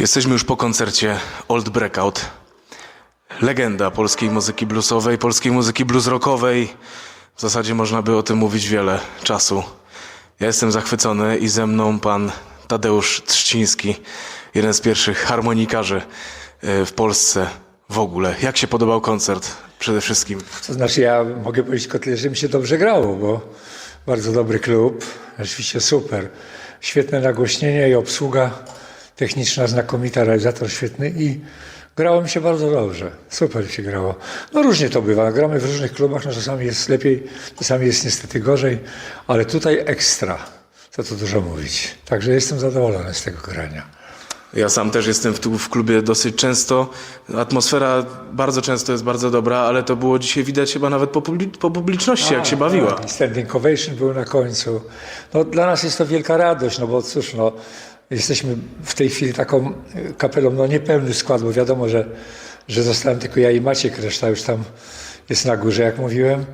Jesteśmy już po koncercie Old Breakout. Legenda polskiej muzyki bluesowej, polskiej muzyki blues rockowej. W zasadzie można by o tym mówić wiele czasu. Ja jestem zachwycony i ze mną pan Tadeusz Trzciński, jeden z pierwszych harmonikarzy e, w Polsce w ogóle. Jak się podobał koncert przede wszystkim? To znaczy ja mogę powiedzieć Kotler, że mi się dobrze grało, bo bardzo dobry klub, rzeczywiście super. Świetne nagłośnienie i obsługa techniczna znakomita, realizator świetny i grało mi się bardzo dobrze. Super się grało. No różnie to bywa. Gramy w różnych klubach, no czasami jest lepiej, czasami jest niestety gorzej, ale tutaj ekstra. Co tu dużo mówić. Także jestem zadowolony z tego grania. Ja sam też jestem w, tu w klubie dosyć często. Atmosfera bardzo często jest bardzo dobra, ale to było dzisiaj widać chyba nawet po, po publiczności, jak się bawiła. Tak, Standing ovation był na końcu. No, dla nas jest to wielka radość, no bo cóż, no, jesteśmy w tej chwili taką y, kapelą, no niepełny skład, bo wiadomo, że, że zostałem tylko ja i Maciek, reszta już tam jest na górze, jak mówiłem.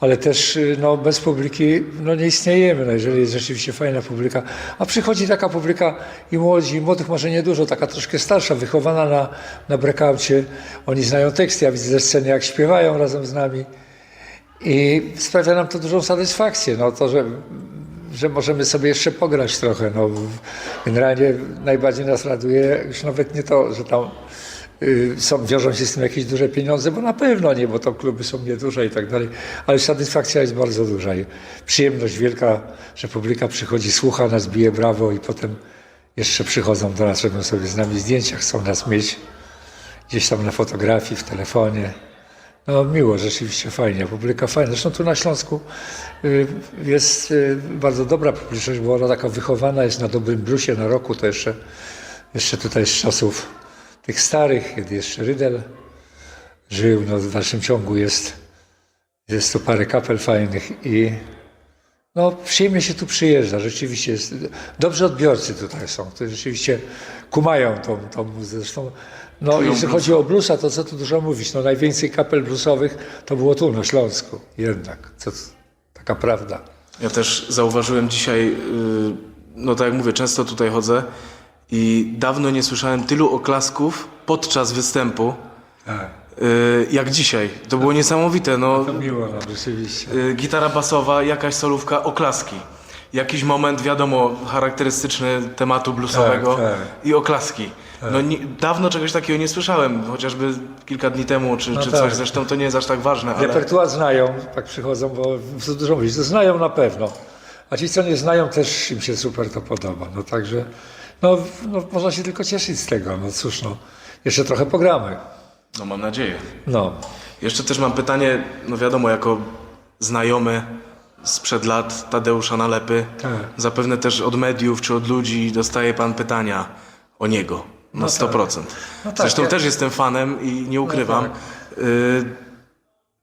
Ale też y, no, bez publiki no, nie istniejemy, no, jeżeli jest rzeczywiście fajna publika. A przychodzi taka publika i młodzi, i młodych może niedużo, taka troszkę starsza, wychowana na, na breakoucie. Oni znają teksty, ja widzę sceny, jak śpiewają razem z nami. I sprawia nam to dużą satysfakcję, no to, że, że możemy sobie jeszcze pograć trochę. No, generalnie najbardziej nas raduje już nawet nie to, że tam y, są, wiążą się z tym jakieś duże pieniądze, bo na pewno nie, bo to kluby są nieduże i tak dalej, ale satysfakcja jest bardzo duża i przyjemność wielka, że publika przychodzi, słucha nas, bije brawo i potem jeszcze przychodzą do nas, robią sobie z nami zdjęcia, chcą nas mieć gdzieś tam na fotografii, w telefonie. No miło, rzeczywiście fajnie, publika fajna. Zresztą tu na Śląsku y, jest y, bardzo dobra publiczność, bo ona taka wychowana jest na dobrym bluesie, na roku, to jeszcze, jeszcze tutaj z czasów tych starych, kiedy jeszcze Rydel żył, no w dalszym ciągu jest, jest tu parę kapel fajnych i no, przyjemnie się tu przyjeżdża, rzeczywiście jest. Dobrze odbiorcy tutaj są, którzy rzeczywiście kumają tą, tą. Zresztą, no, Czują jeśli chodzi o bluesa, to co tu dużo mówić, no najwięcej kapel bluesowych to było tu na Śląsku, jednak, co, taka prawda. Ja też zauważyłem dzisiaj, yy, no tak jak mówię, często tutaj chodzę i dawno nie słyszałem tylu oklasków podczas występu, Tak. yy, jak dzisiaj. To było niesamowite. No, To miło, no rzeczywiście. yy, gitara basowa, jakaś solówka, oklaski. Jakiś moment, wiadomo, charakterystyczny tematu bluesowego Tak, tak. i oklaski. No, nie, dawno czegoś takiego nie słyszałem, chociażby kilka dni temu, czy, czy tak. coś. Zresztą to nie jest aż tak ważne, ale... Repertuar znają, tak przychodzą, bo co dużo mówić, to znają na pewno. A ci, co nie znają, też im się super to podoba. No także, no, no można się tylko cieszyć z tego. No cóż, no, jeszcze trochę pogramy. No mam nadzieję. No. Jeszcze też mam pytanie, no wiadomo, jako znajomy sprzed lat Tadeusza Nalepy, Tak. zapewne też od mediów czy od ludzi dostaje pan pytania o niego na 100%. No tak, Zresztą ja- też jestem fanem i nie ukrywam. tak. Y,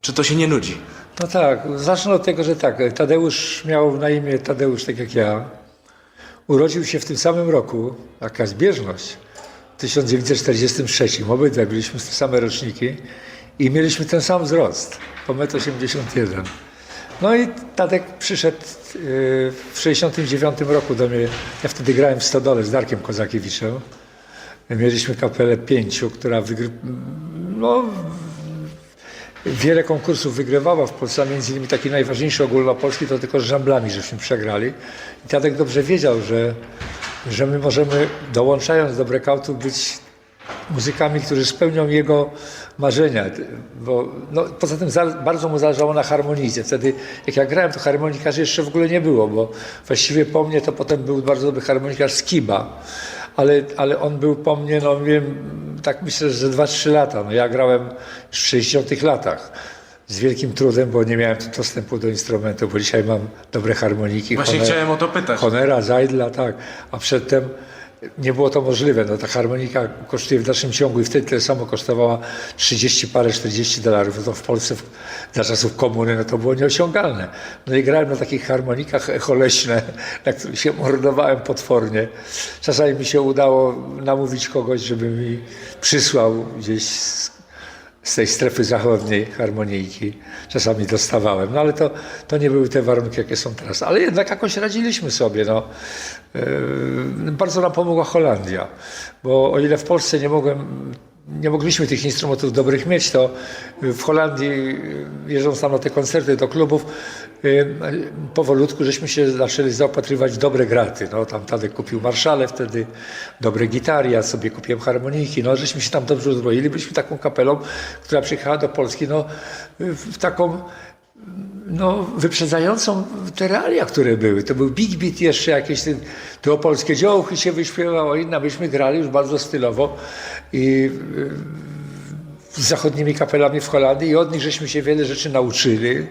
czy to się nie nudzi? No tak, zacznę od tego, że tak, Tadeusz miał na imię Tadeusz, tak jak ja. Urodził się w tym samym roku, taka zbieżność, w 1943. Obydwaj byliśmy same roczniki i mieliśmy ten sam wzrost, po 1,81 m. No i Tadek przyszedł yy, w 1969 roku do mnie, ja wtedy grałem w Stodole z Darkiem Kozakiewiczem. Mieliśmy kapelę pięciu, która wygry... no, wiele konkursów wygrywała w Polsce, a między innymi taki najważniejszy ogólnopolski to tylko z żamblami, żeśmy przegrali. I Tadek dobrze wiedział, że, że my możemy dołączając do breakoutu być muzykami, którzy spełnią jego marzenia. Bo, no, poza tym za, bardzo mu zależało na harmonijce. Wtedy jak ja grałem, to harmonikarzy jeszcze w ogóle nie było, bo właściwie po mnie to potem był bardzo dobry harmonikarz Skiba. Ale, ale on był po mnie, no wiem, tak myślę, że 2-3 lata. No, ja grałem w 60 latach. Z wielkim trudem, bo nie miałem dostępu do instrumentu, bo dzisiaj mam dobre harmoniki. Właśnie Honer- chciałem o to pytać. Honera, Zajdla, tak. A przedtem nie było to możliwe. No, ta harmonika kosztuje w dalszym ciągu i wtedy tyle samo kosztowała 30 parę, 40 dolarów. No to w Polsce w, za czasów komuny no to było nieosiągalne. No i grałem na takich harmonikach echoleśne, na których się mordowałem potwornie. Czasami mi się udało namówić kogoś, żeby mi przysłał gdzieś z, z tej strefy zachodniej harmonijki. Czasami dostawałem, no ale to, to nie były te warunki, jakie są teraz. Ale jednak jakoś radziliśmy sobie. No. Yy, Bardzo nam pomogła Holandia, bo o ile w Polsce nie mogłem nie mogliśmy tych instrumentów dobrych mieć, to w Holandii, jeżdżąc tam na te koncerty do klubów, y, powolutku żeśmy się zaczęli zaopatrywać dobre graty. No, tam Tadek kupił marszale wtedy, dobre gitary, ja sobie kupiłem harmonijki. No, żeśmy się tam dobrze uzbroili. Byliśmy taką kapelą, która przyjechała do Polski no, w taką no, wyprzedzającą te realia, które były. To był big beat jeszcze jakieś, te- to polskie dziołchy się wyśpiewało, inna myśmy grali już bardzo stylowo i y, z zachodnimi kapelami w Holandii i od nich żeśmy się wiele rzeczy nauczyli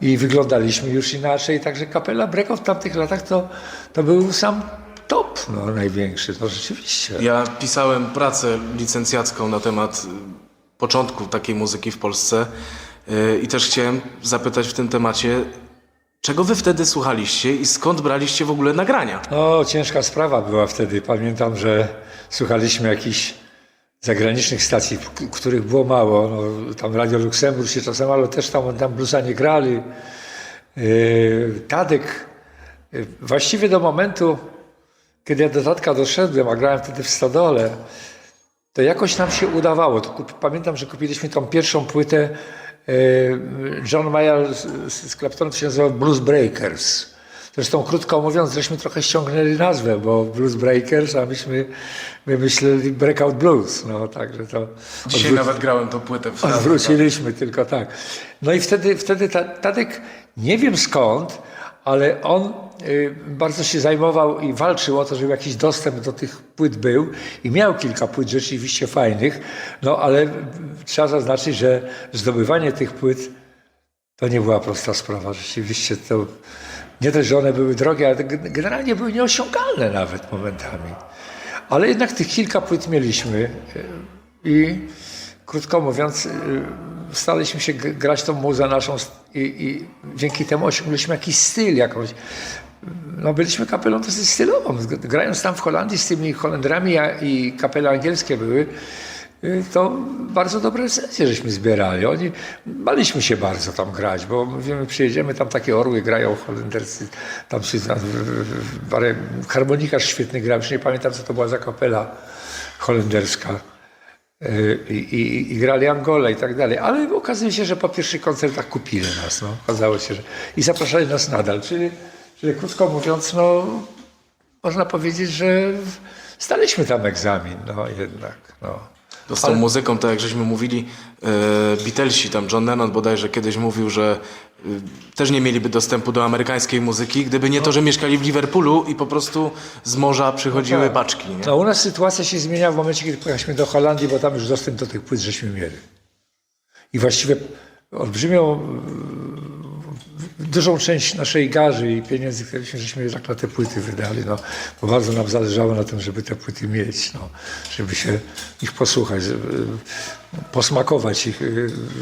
i wyglądaliśmy już inaczej. Także kapela Breko w tamtych latach to, to był sam top no, największy, no rzeczywiście. Ja pisałem pracę licencjacką na temat początku takiej muzyki w Polsce i też chciałem zapytać w tym temacie, czego wy wtedy słuchaliście i skąd braliście w ogóle nagrania? No, ciężka sprawa była wtedy. Pamiętam, że słuchaliśmy jakichś zagranicznych stacji, których było mało. No, tam Radio Luksemburg się czasem, ale też tam, tam bluesa nie grali. Yy, Tadek, yy, właściwie do momentu, kiedy ja do Tadka doszedłem, a grałem wtedy w Stodole, to jakoś nam się udawało. Pamiętam, że kupiliśmy tą pierwszą płytę e, John Mayer z, z to się nazywa Blues Breakers. Zresztą krótko mówiąc, żeśmy trochę ściągnęli nazwę, bo Blues Breakers, a myśmy wymyślili Breakout Blues. No, także to Dzisiaj odwró- nawet grałem tą płytę w radiu. Odwróciliśmy tylko tak. No i wtedy, wtedy ta- Tadek, nie wiem skąd, ale on y, bardzo się zajmował i walczył o to, żeby jakiś dostęp do tych płyt był i miał kilka płyt rzeczywiście fajnych, no ale trzeba zaznaczyć, że zdobywanie tych płyt to nie była prosta sprawa. Rzeczywiście to nie też, że one były drogie, ale gen- generalnie były nieosiągalne nawet momentami. Ale jednak tych kilka płyt mieliśmy y, i krótko mówiąc, y, staraliśmy się grać tą muzę naszą i, i dzięki temu osiągnęliśmy jakiś styl, jakąś. No byliśmy kapelą dosyć stylową. Grając tam w Holandii z tymi Holendrami i kapele angielskie były, y, to bardzo dobre recenzje żeśmy zbierali. Oni, baliśmy się bardzo tam grać, bo mówimy, przyjedziemy, tam takie orły grają Holenderscy, tam się tam, harmonikarz świetny grał, już nie pamiętam co to była za kapela holenderska. Y, I, i, grali Angolę i tak dalej. Ale okazuje się, że po pierwszych koncertach kupili nas. No. Okazało się, że i zapraszali nas nadal. Czyli, czyli krótko mówiąc, no, można powiedzieć, że staliśmy tam egzamin. No jednak. No. To z tą muzyką, tak jak żeśmy mówili, e, Beatlesi, tam John Lennon bodajże kiedyś mówił, że e, też nie mieliby dostępu do amerykańskiej muzyki, gdyby nie to, że mieszkali w Liverpoolu i po prostu z morza przychodziły tak. paczki. Nie? No u nas sytuacja się zmienia w momencie, kiedy pojechaliśmy do Holandii, bo tam już dostęp do tych płyt żeśmy mieli. I właściwie olbrzymią, dużą część naszej garzy i pieniędzy, które żeśmy jednak na te płyty wydali, no, bo bardzo nam zależało na tym, żeby te płyty mieć, no, żeby się ich posłuchać, żeby, posmakować ich,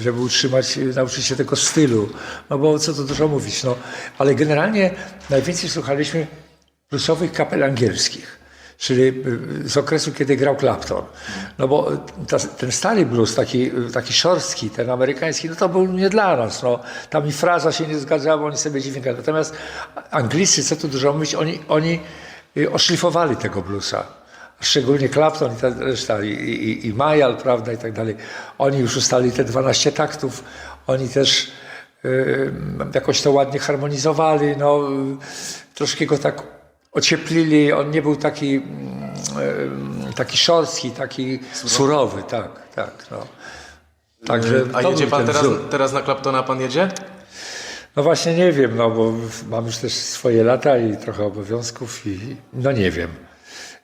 żeby utrzymać, nauczyć się tego stylu, no bo co tu dużo mówić, no, ale generalnie najwięcej słuchaliśmy bluesowych kapel angielskich, czyli y, z okresu, kiedy grał Clapton. No bo ta, ten stary blues, taki, taki szorstki, ten amerykański, no to był nie dla nas. No. Tam i fraza się nie zgadzała, oni sobie dziwnie grali. Natomiast Anglicy, co tu dużo mówić, oni, oni y, oszlifowali tego bluesa. Szczególnie Clapton i ta reszta, i, i, i Mayall, prawda, i tak dalej. Oni już ustali te 12 taktów, oni też y, jakoś to ładnie harmonizowali, no, y, troszkę go tak ocieplili, on nie był taki, mm, y, taki szorstki, taki surowy, tak, tak, no. Także A to jedzie pan teraz, wzór. teraz na Claptona, pan jedzie? No właśnie nie wiem, no bo mam już też swoje lata i trochę obowiązków i no nie wiem.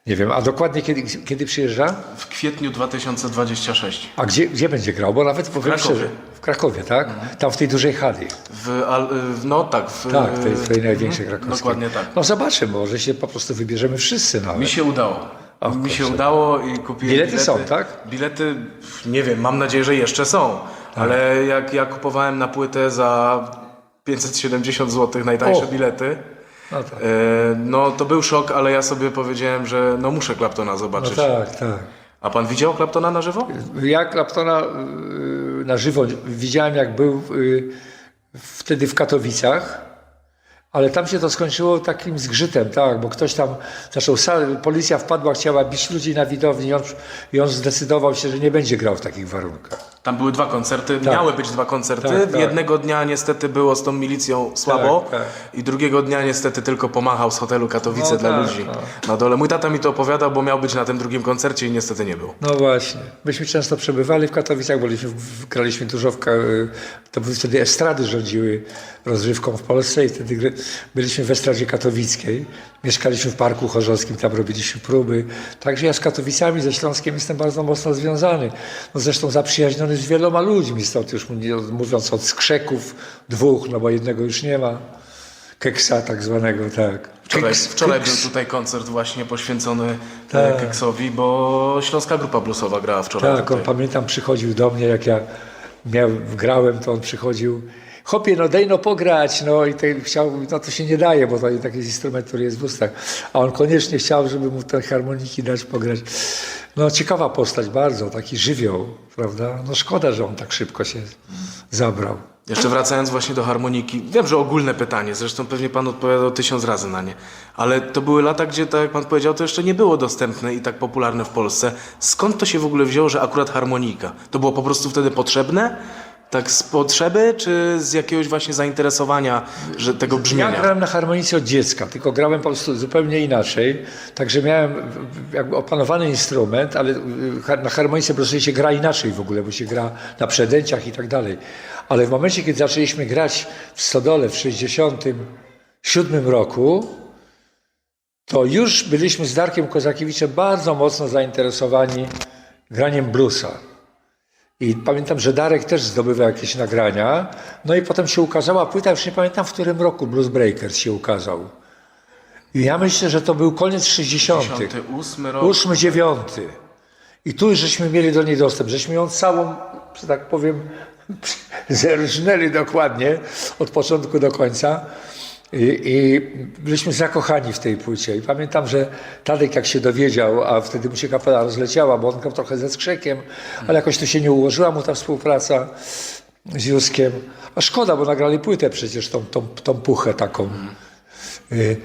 Nie wiem, a dokładnie kiedy, kiedy przyjeżdża? W kwietniu 2026. A gdzie, gdzie będzie grał? Bo nawet powiem Krakowie. szczerze, w Krakowie, tak? Tam w tej dużej hali. W, al, w- no tak. W, Tak, tej, tej największej krakowskiej. Dokładnie tak. No zobaczymy, może się po prostu wybierzemy wszyscy nawet. Mi się udało. O, Mi się udało i kupiłem Bilety bilety. są, tak? Bilety, nie wiem, mam nadzieję, że jeszcze są. Tak. Ale jak ja kupowałem na płytę za 570 zł najtańsze O. bilety, No tak. e, no to był szok, ale ja sobie powiedziałem, że no muszę Claptona No zobaczyć. tak, tak. A pan widział Claptona na żywo? Ja Claptona y, na żywo widziałem, jak był y, wtedy w Katowicach, ale tam się to skończyło takim zgrzytem, tak, bo ktoś tam zaczął, sa- policja wpadła, chciała bić ludzi na widowni i on, i on zdecydował się, że nie będzie grał w takich warunkach. Tam były dwa koncerty, miały być dwa koncerty. Tak, tak. Jednego dnia niestety było z tą milicją słabo Tak, tak. i drugiego dnia niestety tylko pomachał z hotelu Katowice No dla tak, ludzi tak. na dole. Mój tata mi to opowiadał, bo miał być na tym drugim koncercie i niestety nie był. No właśnie. Myśmy często przebywali w Katowicach, bo byliśmy, graliśmy dużo w... Y, To były wtedy estrady rządziły rozrywką w Polsce i wtedy byliśmy w estradzie katowickiej. Mieszkaliśmy w Parku Chorzowskim, tam robiliśmy próby. Także ja z Katowicami, ze Śląskiem jestem bardzo mocno związany. No zresztą zaprzyjaźniony z wieloma ludźmi, stąd już mówiąc od skrzeków dwóch, no bo jednego już nie ma. Keksa tak zwanego, tak. Wczoraj, Keks- wczoraj keks. był tutaj koncert właśnie poświęcony Tak. tak. Keksowi, bo Śląska Grupa Bluesowa grała wczoraj Tak, on pamiętam przychodził do mnie, jak ja miał, grałem, to on przychodził. Chopie, no daj no pograć, no i ten chciał, no to się nie daje, bo to taki instrument, który jest w ustach. A on koniecznie chciał, żeby mu te harmoniki dać pograć. No ciekawa postać bardzo, taki żywioł, prawda? No szkoda, że on tak szybko się zabrał. Jeszcze wracając właśnie do harmoniki, wiem, że ogólne pytanie, zresztą pewnie pan odpowiadał tysiąc razy na nie, ale to były lata, gdzie, tak jak pan powiedział, to jeszcze nie było dostępne i tak popularne w Polsce. Skąd to się w ogóle wzięło, że akurat harmonika? To było po prostu wtedy potrzebne? Tak z potrzeby, czy z jakiegoś właśnie zainteresowania że tego Ja brzmienia? grałem na harmonice od dziecka, tylko grałem po prostu zupełnie inaczej. Także miałem jakby opanowany instrument, ale har- na harmonice po prostu się gra inaczej w ogóle, bo się gra na przedęciach i tak dalej. Ale w momencie, kiedy zaczęliśmy grać w Stodole w 67 roku, to już byliśmy z Darkiem Kozakiewiczem bardzo mocno zainteresowani graniem bluesa. I pamiętam, że Darek też zdobywał jakieś nagrania. No i potem się ukazała płyta, już nie pamiętam w którym roku Blues Breakers się ukazał. I ja myślę, że to był koniec 60. 58 rok. 8, 9. I tu już żeśmy mieli do niej dostęp. Żeśmy ją całą, że tak powiem, zerżnęli dokładnie od początku do końca. I, I byliśmy zakochani w tej płycie. I pamiętam, że Tadek jak się dowiedział, a wtedy mu się kapela rozleciała, bo on grał trochę ze skrzekiem, ale jakoś to się nie ułożyła mu ta współpraca z Juskiem. A szkoda, bo nagrali płytę przecież, tą, tą, tą puchę taką. Y,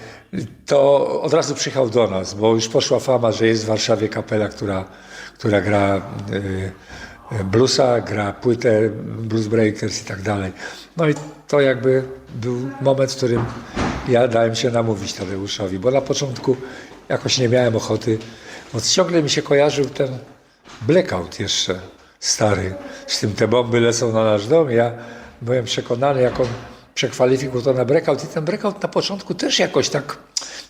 to od razu przyjechał do nas, bo już poszła fama, że jest w Warszawie kapela, która, która gra y, bluesa, gra płytę Blues Breakers i tak dalej. No i to jakby był moment, w którym ja dałem się namówić Tadeuszowi, bo na początku jakoś nie miałem ochoty, bo ciągle mi się kojarzył ten blackout jeszcze stary, z tym te bomby lecą na nasz dom. Ja byłem przekonany, jak on przekwalifikował to na breakout i ten breakout na początku też jakoś tak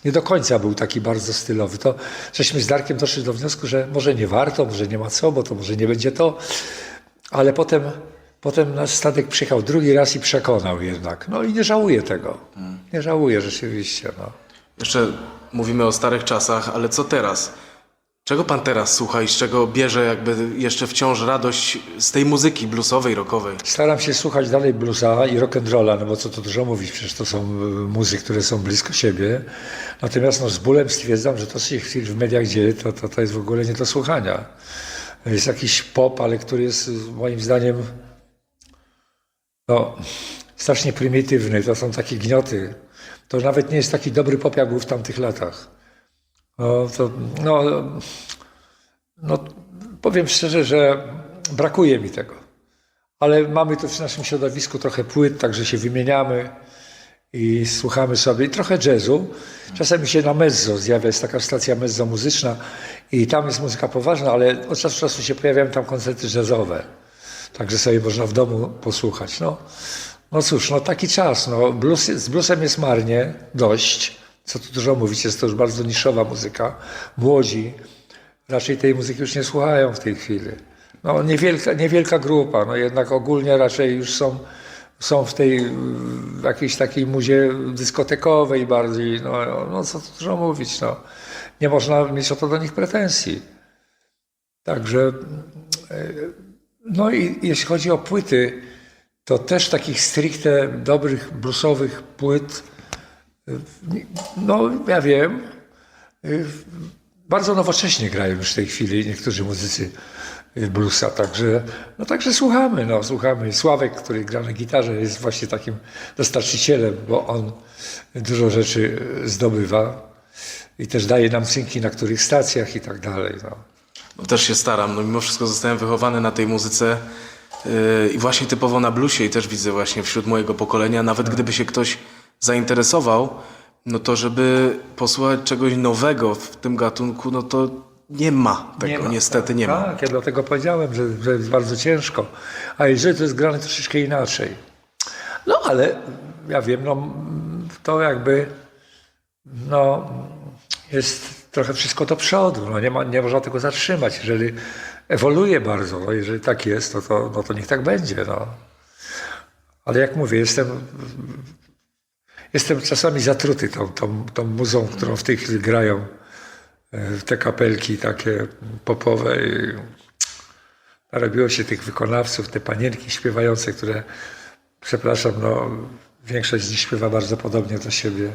nie do końca był taki bardzo stylowy. To żeśmy z Darkiem doszli do wniosku, że może nie warto, może nie ma co, bo to może nie będzie to. Ale potem, potem nasz statek przyjechał drugi raz i przekonał jednak. No i nie żałuję tego. Nie żałuję rzeczywiście. No. Jeszcze mówimy o starych czasach, ale co teraz? Czego pan teraz słucha i z czego bierze jakby jeszcze wciąż radość z tej muzyki bluesowej, rockowej? Staram się słuchać dalej bluesa i rock'n'rolla, no bo co tu dużo mówić, przecież to są y, muzy, które są blisko siebie. Natomiast no, z bólem stwierdzam, że to, się w mediach dzieje, to, to, to jest w ogóle nie do słuchania. Jest jakiś pop, ale który jest y, moim zdaniem no, strasznie prymitywny. To są takie gnioty. To nawet nie jest taki dobry pop, jak był w tamtych latach. No, to, no, no, powiem szczerze, że brakuje mi tego. Ale mamy tu w naszym środowisku trochę płyt, także się wymieniamy i słuchamy sobie i trochę jazzu. Czasami się na mezzo zjawia, jest taka stacja mezzo muzyczna i tam jest muzyka poważna, ale od czasu do czasu się pojawiają tam koncerty jazzowe. Także sobie można w domu posłuchać. No, no cóż, no taki czas. No, blues, z bluesem jest marnie, dość. Co tu dużo mówić, jest to już bardzo niszowa muzyka. Młodzi raczej tej muzyki już nie słuchają w tej chwili. No, niewielka, niewielka grupa, no jednak ogólnie raczej już są, są w tej w jakiejś takiej muzie dyskotekowej bardziej. No, no co tu dużo mówić, no. Nie można mieć o to do nich pretensji. Także, e, no i jeśli chodzi o płyty, to też takich stricte dobrych bluesowych płyt, no ja wiem, bardzo nowocześnie grają już w tej chwili niektórzy muzycy bluesa, także, no także słuchamy, no słuchamy. Sławek, który gra na gitarze jest właśnie takim dostarczycielem, bo on dużo rzeczy zdobywa i też daje nam synki na których stacjach i tak dalej, no. No, też się staram, no mimo wszystko zostałem wychowany na tej muzyce yy, i właśnie typowo na bluesie i też widzę właśnie wśród mojego pokolenia, nawet gdyby się ktoś zainteresował, no to żeby posłuchać czegoś nowego w tym gatunku, no to nie ma tego, ma, niestety nie ma. Tak, ja dlatego powiedziałem, że, że jest bardzo ciężko. A jeżeli to jest grane troszeczkę inaczej. No ale ja wiem, no to jakby no jest trochę wszystko do przodu. No, nie, ma, nie można tego zatrzymać. Jeżeli ewoluuje bardzo, no, jeżeli tak jest, to, to, no, to niech tak będzie. No. Ale jak mówię, jestem, jestem czasami zatruty tą, tą, tą muzą, którą w tej chwili grają e, te kapelki takie popowe. Narobiło się tych wykonawców, te panienki śpiewające, które, przepraszam, no, większość z nich śpiewa bardzo podobnie do siebie,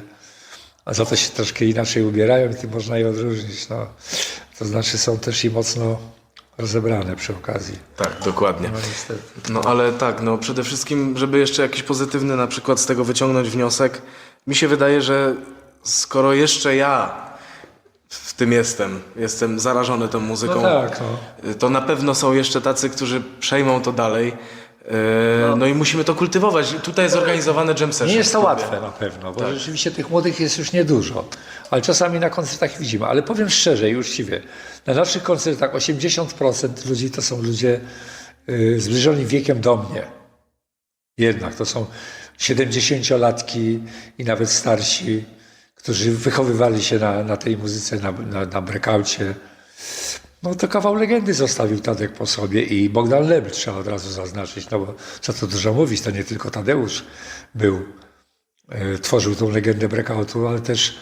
a za to się troszkę inaczej ubierają i tym można je odróżnić. No. To znaczy są też i mocno rozebrane przy okazji. Tak, dokładnie. No niestety. No ale tak, no przede wszystkim, żeby jeszcze jakiś pozytywny na przykład z tego wyciągnąć wniosek, mi się wydaje, że skoro jeszcze ja w tym jestem, jestem zarażony tą muzyką, No tak, no. to na pewno są jeszcze tacy, którzy przejmą to dalej. E, No, i musimy to kultywować. Tutaj jest zorganizowany jam session. Nie jest to łatwe na pewno, bo rzeczywiście tych młodych jest już niedużo. Ale czasami na koncertach widzimy. Ale powiem szczerze i uczciwie, na naszych koncertach 80% ludzi to są ludzie y, zbliżeni wiekiem do mnie. Jednak to są 70-latki i nawet starsi, którzy wychowywali się na, na tej muzyce, na, na, na. No to kawał legendy zostawił Tadek po sobie i Bogdan Lebl trzeba od razu zaznaczyć, no bo co tu dużo mówić, to nie tylko Tadeusz był, e, tworzył tą legendę breakoutu, ale też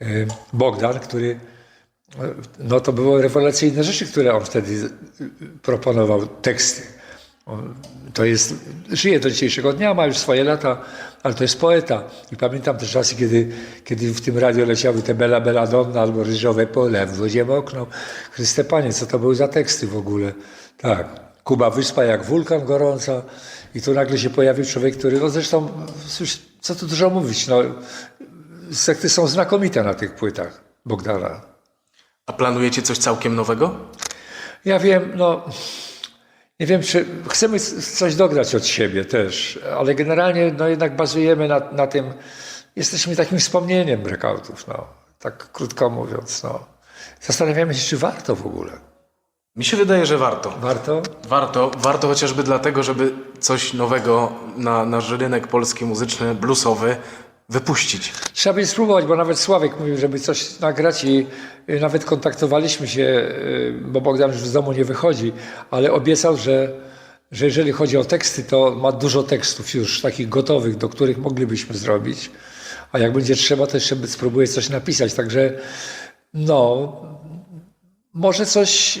e, Bogdan, który, no to były rewelacyjne rzeczy, które on wtedy e, proponował, teksty. On, to jest, żyje do dzisiejszego dnia, ma już swoje lata, ale to jest poeta. I pamiętam też czasy, kiedy, kiedy w tym radio leciały te Bella Belladonna albo Ryżowe Pole, w wodzie mokną. Chryste Panie, co to były za teksty w ogóle? Tak. Kuba Wyspa jak wulkan gorąca i tu nagle się pojawił człowiek, który, no zresztą, co tu dużo mówić, no, sekty są znakomite na tych płytach Bogdana. A planujecie coś całkiem nowego? Ja wiem, no nie wiem, czy chcemy coś dograć od siebie też, ale generalnie no jednak bazujemy na, na tym, jesteśmy takim wspomnieniem breakoutów, no, tak krótko mówiąc. No. Zastanawiamy się, czy warto w ogóle. Mi się wydaje, że warto. Warto? Warto, warto chociażby dlatego, żeby coś nowego na nasz rynek polski muzyczny, bluesowy wypuścić. Trzeba by spróbować, bo nawet Sławek mówił, żeby coś nagrać i y, nawet kontaktowaliśmy się, y, bo Bogdan już z domu nie wychodzi, ale obiecał, że, że jeżeli chodzi o teksty, to ma dużo tekstów już takich gotowych, do których moglibyśmy zrobić. A jak będzie trzeba, to jeszcze spróbuję coś napisać. Także no, może coś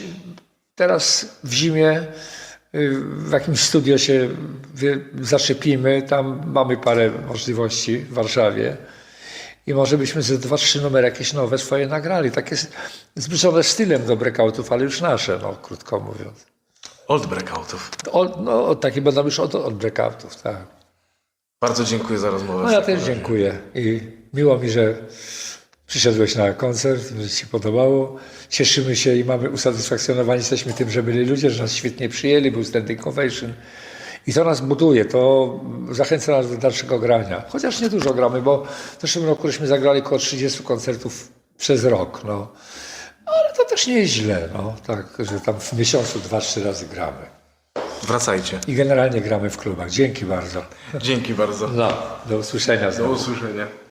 teraz w zimie w jakimś studio się zaczepimy. Tam mamy parę możliwości w Warszawie. I może byśmy ze dwa, trzy numery jakieś nowe swoje nagrali. Takie zbliżone stylem do breakoutów, ale już nasze, no, krótko mówiąc. Old breakoutów. O, no, takie będą już od, od breakoutów, tak. Bardzo dziękuję za rozmowę. No ja też dziękuję i miło mi, że przyszedłeś na koncert, że Ci się podobało. Cieszymy się i mamy usatysfakcjonowani jesteśmy tym, że byli ludzie, że nas świetnie przyjęli, był standing ovation. I to nas buduje, to zachęca nas do dalszego grania. Chociaż nie dużo gramy, bo w zeszłym roku żeśmy zagrali około 30 koncertów przez rok. No. Ale to też nie jest źle, no. tak, że tam w miesiącu dwa, trzy razy gramy. Wracajcie. I generalnie gramy w klubach. Dzięki bardzo. Dzięki bardzo. No, do usłyszenia Do znowu. usłyszenia.